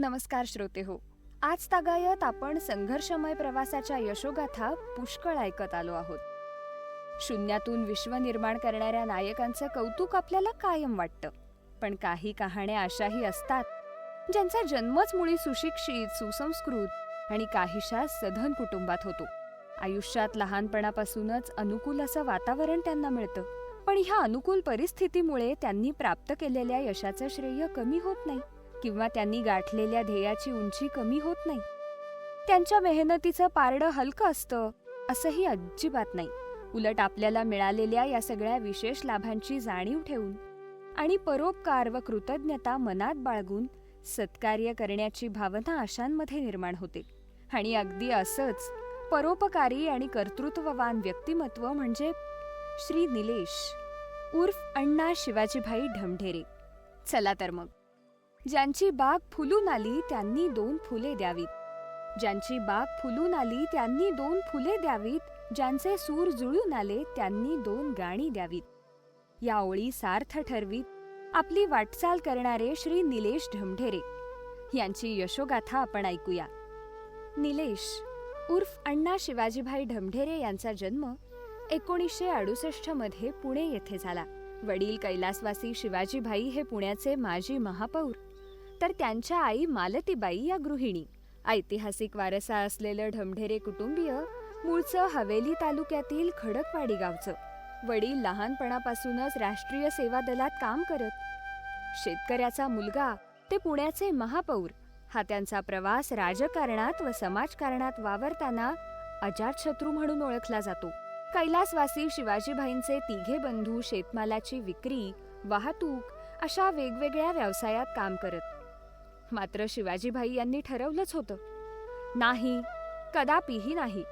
नमस्कार श्रोते हो. आज तागायत आपण संघर्षमय प्रवासाच्या यशोगाथा पुष्कळ ऐकत आलो आहोत. शून्यातून विश्व निर्माण करणाऱ्या नायकांचं कौतुक आपल्याला कायम वाटतं. पण काही कहाण्या अशाही असतात ज्यांचा जन्मच मुळी सुशिक्षित सुसंस्कृत आणि काहीशा सधन कुटुंबात होतो. आयुष्यात लहानपणापासूनच अनुकूल असं वातावरण त्यांना मिळतं. पण ह्या अनुकूल परिस्थितीमुळे त्यांनी प्राप्त केलेल्या यशाचं श्रेय कमी होत नाही. किंवा त्यांनी गाठलेल्या ध्येयाची उंची कमी होत नाही. त्यांच्या मेहनतीचं पारडं हलकं असतं असंही अजिबात नाही. उलट आपल्याला मिळालेल्या या सगळ्या विशेष लाभांची जाणीव ठेवून आणि परोपकार व कृतज्ञता मनात बाळगून सत्कार्य करण्याची भावना अशांमध्ये निर्माण होते. आणि अगदी असंच परोपकारी आणि कर्तृत्ववान व्यक्तिमत्व म्हणजे श्री निलेश उर्फ अण्णा शिवाजीभाई ढमढेरे. चला तर मग. ज्यांची बाग फुलून आली त्यांनी दोन फुले द्यावीत. ज्यांची बाग फुलून आली त्यांनी दोन फुले द्यावीत. ज्यांचे सूर जुळून आले त्यांनी दोन गाणी द्यावीत. या ओळी सार्थ ठरवीत. आपली वाटचाल करणारे श्री निलेश ढमढेरे. यांची यशोगाथा आपण ऐकूया. निलेश उर्फ अण्णा शिवाजीभाई ढमढेरे यांचा जन्म एकोणीसशे अडुसष्टमध्ये पुणे येथे झाला. वडील कैलासवासी शिवाजीभाई हे पुण्याचे माजी महापौर तर त्यांच्या आई मालतीबाई या गृहिणी. ऐतिहासिक वारसा असलेलं ढमढेरे कुटुंबीय मूळचं हवेली तालुक्यातील खडकवाडी गावचं. वडील लहानपणापासूनच राष्ट्रीय सेवा दलात काम करत. शेतकऱ्याचा मुलगा ते पुण्याचे महापौर. हा त्यांचा प्रवास राजकारणात व समाजकारणात वावरताना अजातशत्रू म्हणून ओळखला जातो. कैलासवासी शिवाजीभाईंचे तिघे बंधू शेतमालाची विक्री वाहतूक अशा वेगवेगळ्या व्यवसायात काम करत. मात्र शिवाजीभाई यांनी ठरवलंच होतं. नाही कदापिही नाही.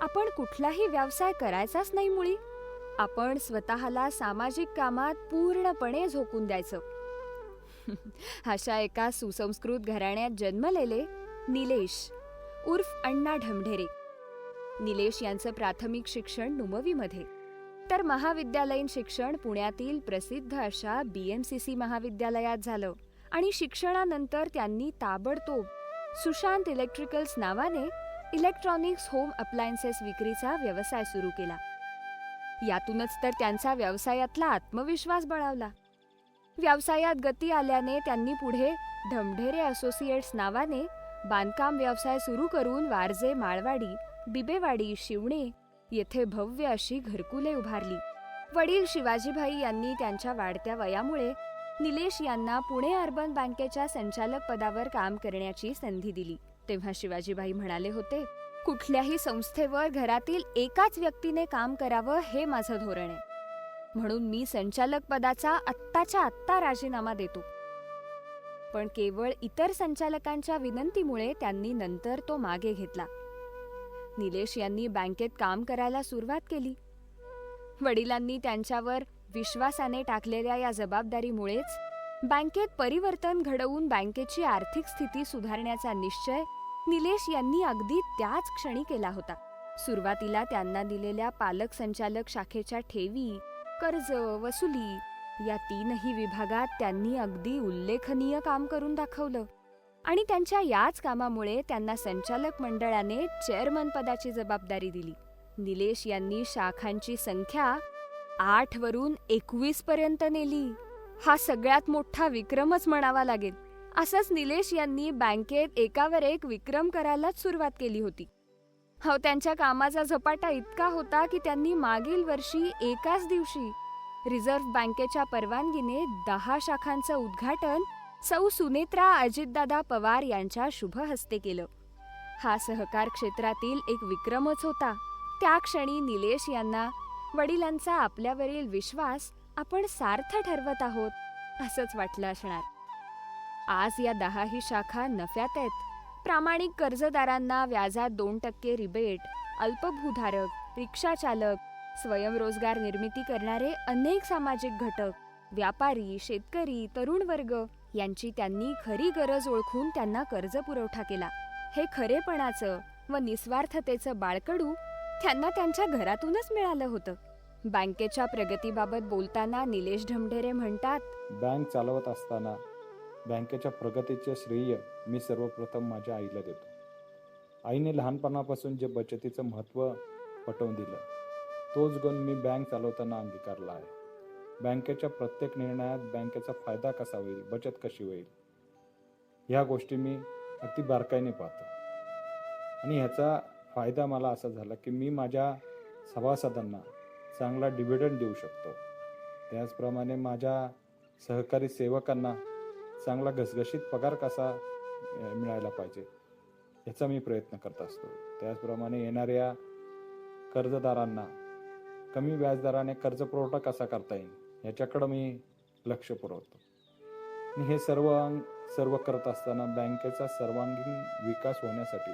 आपण कुठलाही व्यवसाय करायचाच नाही मुळी. आपण स्वतःला सामाजिक कामात पूर्णपणे झोकून द्यायचं. अशा एका सुसंस्कृत घराण्यात जन्मलेले निलेश उर्फ अण्णा ढमढेरे. निलेश यांचं प्राथमिक शिक्षण नुमवीमध्ये. तर महाविद्यालयीन शिक्षण पुण्यातील प्रसिद्ध अशा बी एम सी सी महाविद्यालयात झालं. आणि शिक्षणानंतर त्यांनी ताबडतोब सुशांत इलेक्ट्रिकल्स नावाने इलेक्ट्रॉनिक्स होम अप्लायन्सेस विक्रीचा व्यवसाय सुरू केला. यातूनच तर त्यांचा व्यवसायातला आत्मविश्वास बळावला. व्यवसायात गती आल्याने त्यांनी पुढे धमढेरे असोसिएट्स नावाने बांधकाम व्यवसाय सुरू करून वारजे माळवाडी बिबेवाडी शिवणे येथे भव्य अशी घरकुले उभारली. वडील शिवाजीभाई यांनी त्यांच्या वाढत्या वयामुळे निलेश यांना पुणे अर्बन बँकेच्या संचालक पदावर काम करण्याची संधी दिली. तेव्हा शिवाजीबाई म्हणाले होते कुठल्याही संस्थेवर घरातील एकाच व्यक्तीने काम करावं हे माझं धोरण आहे. म्हणून मी संचालक पदाचा आत्ताच्या आत्ता राजीनामा देतो. पण केवळ इतर संचालकांच्या विनंतीमुळे त्यांनी नंतर तो मागे घेतला. निलेश यांनी बँकेत काम करायला सुरुवात केली. वडिलांनी त्यांच्यावर विश्वासाने टाकलेल्या या जबाबदारीमुळेच बँकेत परिवर्तन घडवून बँकेची आर्थिक स्थिती सुधारण्याचा निश्चय निलेश यांनी अगदी त्याच क्षणी केला होता. सुरुवातीला त्यांना दिलेल्या पालक संचालक शाखेच्या ठेवी कर्ज वसुली या तीनही विभागात त्यांनी अगदी उल्लेखनीय काम करून दाखवलं आणि त्यांच्या याच कामामुळे त्यांना संचालक मंडळाने चेअरमन पदाची जबाबदारी दिली. निलेश यांनी शाखांची संख्या आठ वरून एकवीस पर्यंत नेली. हा सगळ्यात मोठा विक्रमच म्हणावा लागेल. असंच निलेश यांनी बँकेत एकावर एक विक्रम करायलाच सुरुवात केली होती. हो त्यांच्या कामाचा झपाटा इतका होता की त्यांनी मागील वर्षी एकाच दिवशी रिझर्व्ह बँकेच्या परवानगीने दहा शाखांचं उद्घाटन सौ सुनेत्रा अजितदादा पवार यांच्या शुभ हस्ते केलं. हा सहकार क्षेत्रातील एक विक्रमच होता. त्या क्षणी निलेश यांना वडिलांचा आपल्यावरील विश्वास आपण सार्थ ठरवत आहोत असंच वाटलं असणार. आज या दहाही शाखा नफ्यात आहेत. प्रामाणिक कर्जदारांना व्याजात दोन टक्के रिबेट अल्पभूधारक रिक्षाचालक स्वयंरोजगार निर्मिती करणारे अनेक सामाजिक घटक व्यापारी शेतकरी तरुण वर्ग यांची त्यांनी खरी गरज ओळखून त्यांना कर्ज पुरवठा केला. हे खरेपणाचं व निस्वार्थतेचं बाळकडू त्यांना त्यांच्या घरातूनच मिळालं होतं. बँकेच्या प्रगतीबाबत बोलताना निलेश ढमढेरे म्हणतात बँक चालवत असताना बँकेच्या प्रगतीचे श्रेय मी सर्वप्रथम माझ्या आईला देतो. आईने लहानपणापासून जे बचतीचं महत्त्व पटवून दिलं तोच गुण मी बँक चालवताना अंगीकारला आहे. बँकेच्या प्रत्येक निर्णयात बँकेचा फायदा कसा होईल बचत कशी होईल ह्या गोष्टी मी अगदी बारकाईने पाहतो. आणि ह्याचा फायदा मला असा झाला की मी माझ्या सभासदांना चांगला डिव्हिडंड देऊ शकतो. त्याचप्रमाणे माझ्या सहकारी सेवकांना चांगला घसघशीत पगार कसा मिळायला पाहिजे याचा मी प्रयत्न करत असतो. त्याचप्रमाणे येणाऱ्या कर्जदारांना कमी व्याजदराने कर्ज पुरवठा कसा करता येईल याच्याकडं मी लक्ष पुरवतो. मी हे सर्व सर्व करत असताना बँकेचा सर्वांगीण विकास होण्यासाठी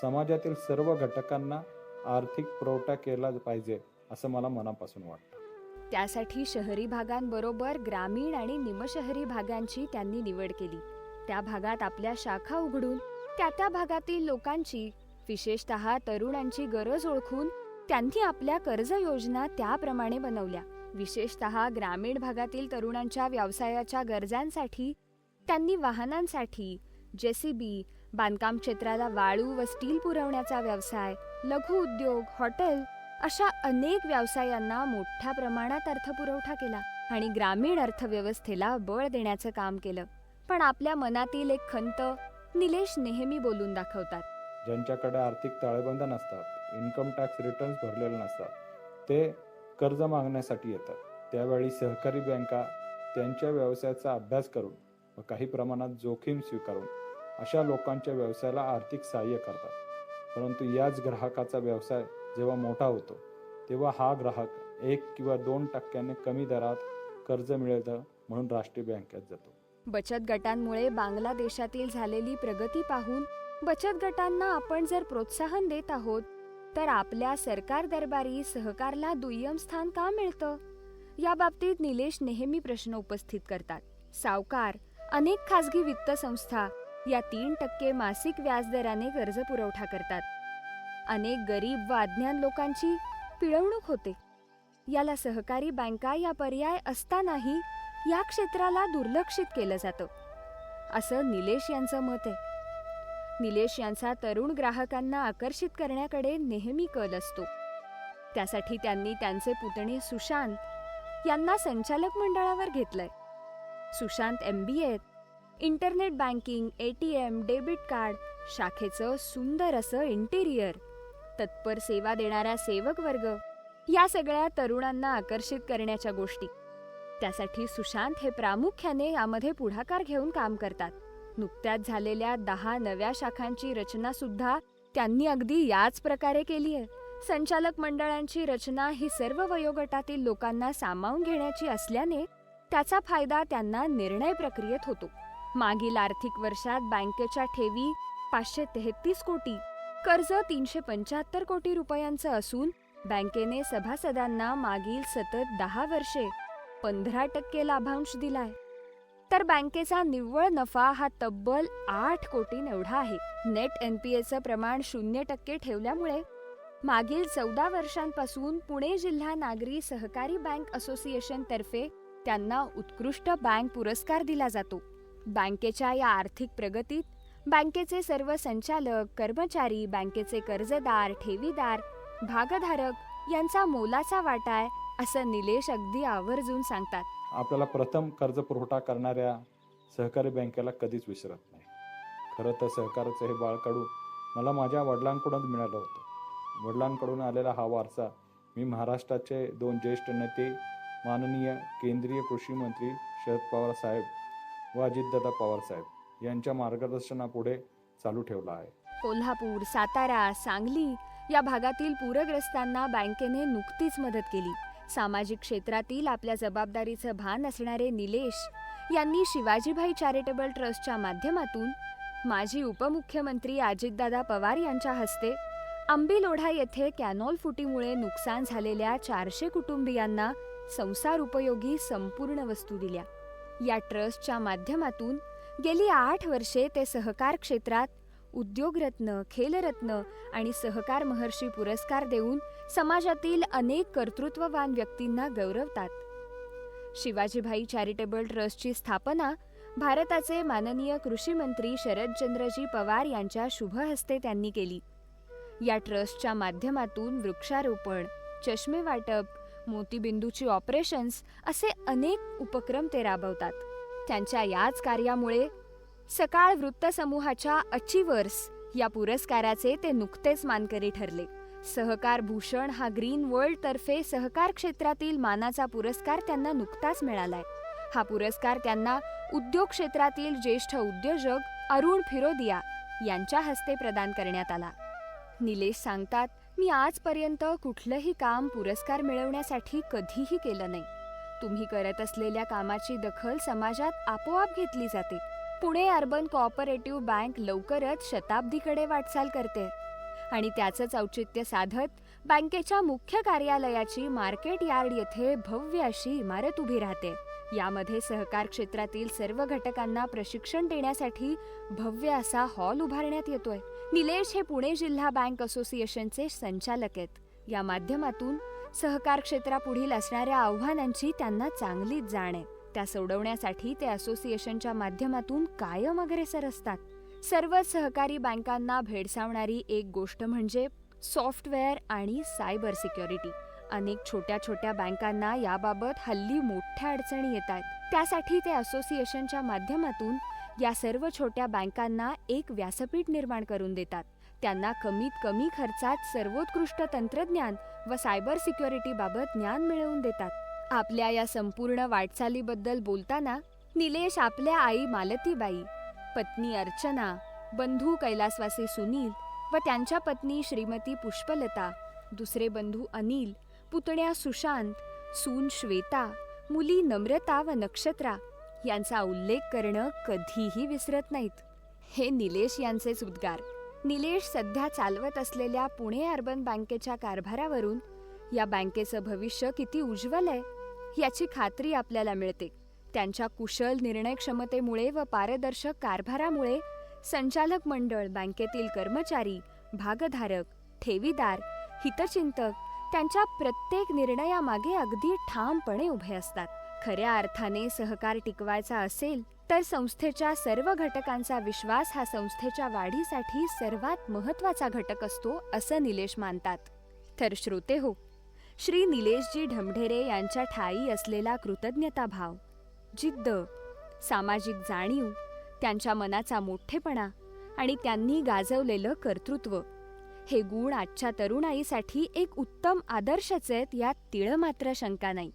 समाजातील सर्व घटकांना आर्थिक पुरवठा केला पाहिजे असं मला मनापासून वाटतं. त्यासाठी शहरी भागांबरोबर ग्रामीण आणि निमशहरी भागांची त्यांनी निवड केली. त्या भागात आपल्या शाखा उघडून त्या त्या भागातील लोकांची विशेषतः तरुणांची गरज ओळखून त्यांनी आपल्या कर्ज योजना त्याप्रमाणे बनवल्या. विशेषतः ग्रामीण भागातील तरुणांच्या व्यवसायाच्या गरजांसाठी त्यांनी वाहनांसाठी जेसीबी बांधकाम क्षेत्राला वाळू व स्टील पुरवण्याचा व्यवसाय लघु उद्योग हॉटेल अशा अनेक व्यवसायांना मोठ्या प्रमाणात अर्थपुरवठा केला आणि ग्रामीण अर्थव्यवस्थेला बळ देण्याचं काम केलं. पण आपल्या मनातील एक खंत निलेश नेहमी बोलून दाखवतात. ज्यांच्याकडे आर्थिक ताळेबंद नसतात इन्कम टॅक्स रिटर्न्स भरलेले नसतात ते कर्ज मागण्यासाठी येतात. त्यावेळी सहकारी बँका त्यांच्या व्यवसायाचा अभ्यास करून व काही प्रमाणात जोखीम स्वीकारून अशा लोकांच्या व्यवसायाला आर्थिक सहाय्य करतात. परंतु याच ग्राहकाचा व्यवसाय जेव्हा मोठा होतो तेव्हा हा ग्राहक एक किंवा दोन टक्क्याने कमी दरात कर्ज मिळतं म्हणून राष्ट्रीय बँकेत जातो. बचत गटांमुळे बांगलादेशातील झालेली प्रगती पाहून बचत गटांना आपण जर प्रोत्साहन देत आहोत तर आपल्या सरकार दरबारी सहकारला दुय्यम स्थान का मिळतं? या बाबतीत निलेश नेहमी प्रश्न उपस्थित करतात. सावकार अनेक खासगी वित्त संस्था या तीन टक्के मासिक व्याजदराने कर्ज पुरवठा करतात. अनेक गरीब व अज्ञान लोकांची पिळवणूक होते. याला सहकारी बँका या पर्याय असतानाही या क्षेत्राला दुर्लक्षित केलं जातं. असं निलेश यांचं मत आहे. निलेश यांचा तरुण ग्राहकांना आकर्षित करण्याकडे नेहमी कल असतो. त्यासाठी त्यांनी त्यांचे पुतणे सुशांत यांना संचालक मंडळावर घेतलंय. सुशांत एम बी एत internet banking A T M debit card शाखेचं सुंदर असं इंटेरियर तत्पर सेवा देणारा सेवक वर्ग. या सगळ्या तरुणांना आकर्षित करण्याच्या गोष्टी. त्यासाठी सुशांत हे प्रामुख्याने यामध्ये पुढाकार घेऊन काम करतात. नुकत्याच झालेल्या दहा नव्या शाखांची रचना सुद्धा त्यांनी अगदी याच प्रकारे केली आहे संचालक मंडळांची रचना ही सर्व वयोगटातील लोकांना सामावून घेण्याची असल्याने त्याचा फायदा त्यांना निर्णय प्रक्रियेत होतो. मागील आर्थिक वर्षात बँकेच्या ठेवी पाचशे तेहतीस कोटी कर्ज तीनशे पंच्याहत्तर कोटी रुपयांचं असून बँकेने सभासदांना मागील सतत दहा वर्षे पंधरा टक्के लाभांश दिलाय. तर बँकेचा निव्वळ नफा हा तब्बल आठ कोटी एवढा आहे. नेट एनपीएचं प्रमाण शून्य टक्के ठेवल्यामुळे मागील चौदा वर्षांपासून पुणे जिल्हा नागरी सहकारी बँक असोसिएशन तर्फे त्यांना उत्कृष्ट बँक पुरस्कार दिला जातो. बँकेच्या या आर्थिक प्रगतीत बँकेचे सर्व संचालक कर्मचारी बँकेचे कर्जदार ठेवीदार भागधारक यांचा मोलाचा वाटा आहे असं निलेश अगदी आवर्जून सांगतात. आपल्याला प्रथम कर्ज पुरवठा करणाऱ्या सहकारी बँकेला कधीच विसरत नाही. खरं तर सहकाराचं हे बाळकडू मला माझ्या वडिलांकडून मिळालं होतं. वडिलांकडून आलेला हा वारसा मी महाराष्ट्राचे दोन ज्येष्ठ नेते माननीय केंद्रीय कृषी मंत्री शरद पवार साहेब व अजितदादा पवार साहेब यांच्या मार्गदर्शनापुढे चालू ठेवला आहे. कोल्हापूर सातारा सांगली या भागातील पूरग्रस्तांना बँकेने नुकतीच मदत केली. सामाजिक क्षेत्रातील आपल्या जबाबदारीचं भान असणारे निलेश यांनी शिवाजीभाई चॅरिटेबल ट्रस्टच्या माध्यमातून माजी उपमुख्यमंत्री अजितदादा पवार यांच्या हस्ते आंबीलोढा येथे कॅनॉल फुटीमुळे नुकसान झालेल्या चारशे कुटुंबियांना संसार उपयोगी संपूर्ण वस्तू दिल्या. या ट्रस्टच्या माध्यमातून गेली आठ वर्षे ते सहकार क्षेत्रात उद्योगरत्न खेलरत्न आणि सहकार महर्षी पुरस्कार देऊन समाजातील अनेक कर्तृत्ववान व्यक्तींना गौरवतात. शिवाजीभाई चॅरिटेबल ट्रस्टची स्थापना भारताचे माननीय कृषी मंत्री शरदचंद्रजी पवार यांच्या शुभ हस्ते त्यांनी केली. या ट्रस्टच्या माध्यमातून वृक्षारोपण चष्मे वाटप मोतीबिंदूची ऑपरेशन्स असे अनेक उपक्रम ते राबवतात. त्यांच्या याच कार्यामुळे सकाळ वृत्तसमूहाच्या अचिवर्स या पुरस्काराचे ते नुकतेच मानकरी ठरले. सहकार भूषण हा ग्रीन वर्ल्ड तर्फे सहकार क्षेत्रातील मानाचा पुरस्कार त्यांना नुकताच मिळालाय. हा पुरस्कार त्यांना उद्योग क्षेत्रातील ज्येष्ठ उद्योजक अरुण फिरोदिया यांच्या हस्ते प्रदान करण्यात आला. निलेश सांगतात मी आजपर्यंत कुठलंही काम पुरस्कार मिळवण्यासाठी कधीही केलं नाही. तुम्ही करत असलेल्या कामाची दखल समाजात आपोआप घेतली जाते. पुणे अर्बन कोऑपरेटिव्ह बँक लवकरच शताब्दीकडे वाटचाल करते. आणि त्याचंच औचित्य साधत बँकेच्या मुख्य कार्यालयाची मार्केट यार्ड येथे भव्य अशी इमारत उभी राहते. यामध्ये सहकार क्षेत्रातील सर्व घटकांना प्रशिक्षण देण्यासाठी भव्य असा हॉल उभारण्यात येतोय. निलेश हे पुणे जिल्हा बँक असोसिएशनचे संचालक आहेत. या माध्यमातून सहकार क्षेत्रापुढील असणाऱ्या आव्हानांची त्यांना चांगलीच जाण आहे. त्या सोडवण्यासाठी ते असोसिएशनच्या माध्यमातून कायम अग्रेसर असतात. सर्व सहकारी बँकांना भेडसावणारी एक गोष्ट म्हणजे सॉफ्टवेअर आणि सायबर सिक्युरिटी. अनेक छोट्या छोट्या बँकांना याबाबत हल्ली मोठ्या अडचणी येत आहेत. त्यासाठी ते असोसिएशनच्या माध्यमातून या सर्व छोट्या बँकांना एक व्यासपीठ निर्माण करून देतात. त्यांना कमीत कमी खर्चात सर्वोत्कृष्ट तंत्रज्ञान व सायबर सिक्युरिटीबाबत ज्ञान मिळवून देतात. आपल्या या संपूर्ण वाटचालीबद्दल बोलताना निलेश आपल्या आई मालतीबाई पत्नी अर्चना बंधू कैलासवासी सुनील व त्यांच्या पत्नी श्रीमती पुष्पलता दुसरे बंधू अनिल पुतण्या सुशांत सून श्वेता मुली नम्रता व नक्षत्रा यांचा उल्लेख करणं कधीही विसरत नाहीत. हे निलेश यांचेच उद्गार. निलेश सध्या चालवत असलेल्या पुणे अर्बन बँकेच्या कारभारावरून या बँकेचं भविष्य किती उज्ज्वल आहे याची खात्री आपल्याला मिळते. त्यांच्या कुशल निर्णय क्षमतेमुळे व पारदर्शक कारभारामुळे संचालक मंडळ बँकेतील कर्मचारी भागधारक ठेवीदार हितचिंतक त्यांच्या प्रत्येक निर्णयामागे अगदी ठामपणे उभे असतात. खऱ्या अर्थाने सहकार टिकवायचा असेल तर संस्थेच्या सर्व घटकांचा विश्वास हा संस्थेच्या वाढीसाठी सर्वात महत्त्वाचा घटक असतो असं निलेश मानतात. तर श्रोते हो श्री निलेशजी ढमढेरे यांच्या ठाई असलेला कृतज्ञता भाव जिद्द सामाजिक जाणीव त्यांच्या मनाचा मोठेपणा आणि त्यांनी गाजवलेलं कर्तृत्व हे गुण आजच्या तरुणाईसाठी एक उत्तम आदर्शच आहेत यात तिळ मात्र शंका नाही.